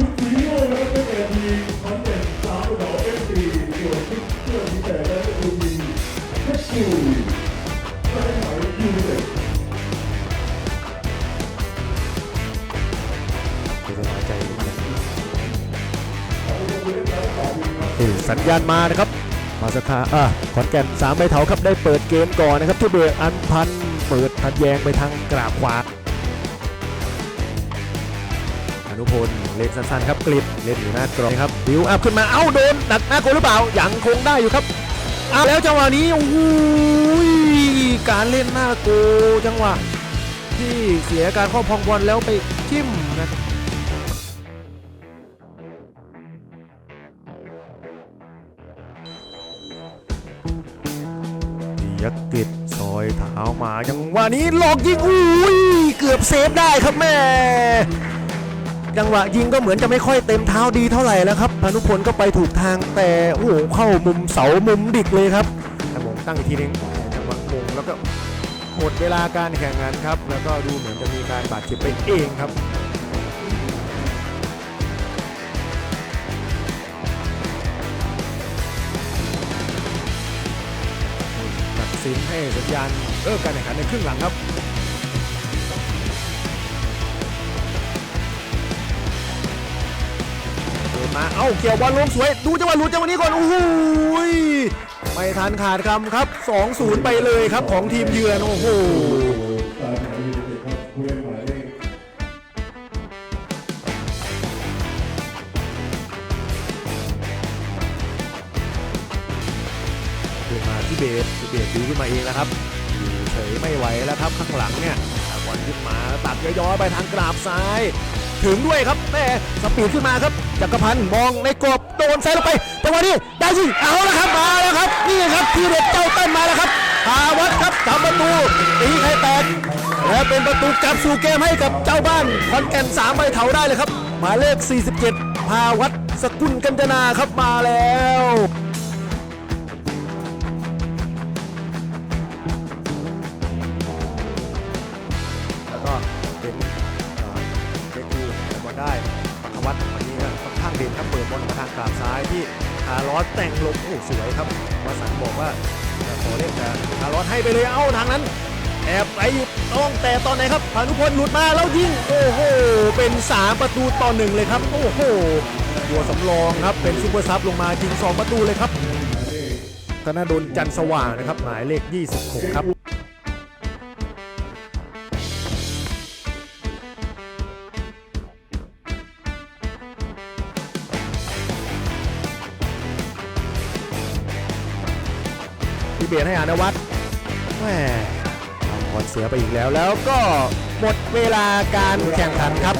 ชุดสีม่วงนะครับเป็นแต่ทีคอนเทนสามดอกเอฟซีส่วนชุดเสื้อสีแดงนั้นก็คือมีเพชรบุรีสายไหมยูเต็ดสัญญาณมานะครับ มาสคาอะขอนแก่นสามใบเถาครับได้เปิดเกมก่อนนะครับที่เบรอันพันเปิดทันแยงไปทางกราบขวา นุพลเล่นสั้นๆครับกลิบเล่นอยู่หน้ากรองครับบิวอัพขึ้นมาเอ้าโดนดักหน้าโกหรือเปล่ายังคงได้อยู่ครับเอาแล้วจังหวะนี้โอ้โหการเล่นหน้าโกจังหวะที่เสียการครอบครองบอลแล้วไปจิ้มนะปิยกิจซอยเท้ามายังหว่านี้หลอกยิงอุ้ยเกือบเซฟได้ครับแม่ จังหวะยิงก็เหมือนจะไม่ค่อยเต็มเท้าดีเท่าไหร่แล้วครับพานุพลก็ไปถูกทางแต่โอ้โหเข้ามุมเสามุมดิกเลยครับแต่มงตั้งอีกทีนึงจังหวะมงแล้วก็หมดเวลาการแข่งขันครับ แล้วก็ดูเหมือนจะมีการบาดเจ็บไปเองครับตัดสินให้สัญญาณเลิกการแข่งขันในครึ่งหลังครับ เอ้าเกี่ยวบอลลงสวย ดูจังหวะหลุดจังหวะนี้ก่อนโอ้โหยไม่ทันขาดคำครับ 2-0 ไปเลยครับของทีมเยือน โอ้โหเดครับผู้เล่นมายเลขขึ้นมาที่เบสเบสดีขึ้นมาเองแล้วครับอยู่เฉยไม่ไหวแล้วครับข้างหลังเนี่ยอะบอลขึ้นมาตัดย้อยๆไปทางกราบซ้าย ถึงด้วยครับแม่สปีดขึ้นมาครับจักรพันธ์มองในกรอบโดนใส่ลงไปจังหวะนี้ได้ยิเอาล้วครับมาแล้วครับนี่ครับทีเด็ดเจ้าเต้นมาแล้วครับพาวัดครับทำประตูตีไข่แตกและเป็นประตูกลับสู่เกมให้กับเจ้าบ้านขอนแก่นสามใบเถาได้เลยครับหมายเลข 47 พาวัดสกุลกัญจนาครับมาแล้ว ได้ปัทวัฒน์วันนี้ก็ค่อนข้างเด่นครับเปิดบอลมาทางกลางซ้ายที่คาร์ลอสแต่งลงโอ้สวยครับวสันบอกว่าขอเล่นกับคาร์ลอสให้ไปเลยเอ้าทางนั้นแอบไปอยู่ต้องแต่ตอนไหนครับพานุพลหลุดมาแล้วยิงโอ้โหเป็น3ประตูต่อหนึ่งเลยครับโอ้โหตัวสำรองครับเป็นซูเปอร์ซับลงมายิง2ประตูเลยครับธนดลจันสว่างนะครับหมายเลข 26 ครับ พี่เบียดให้อานวัตแหมทำบอลเสียไปอีกแล้วแล้วก็หมดเวลาการแข่งขันครับ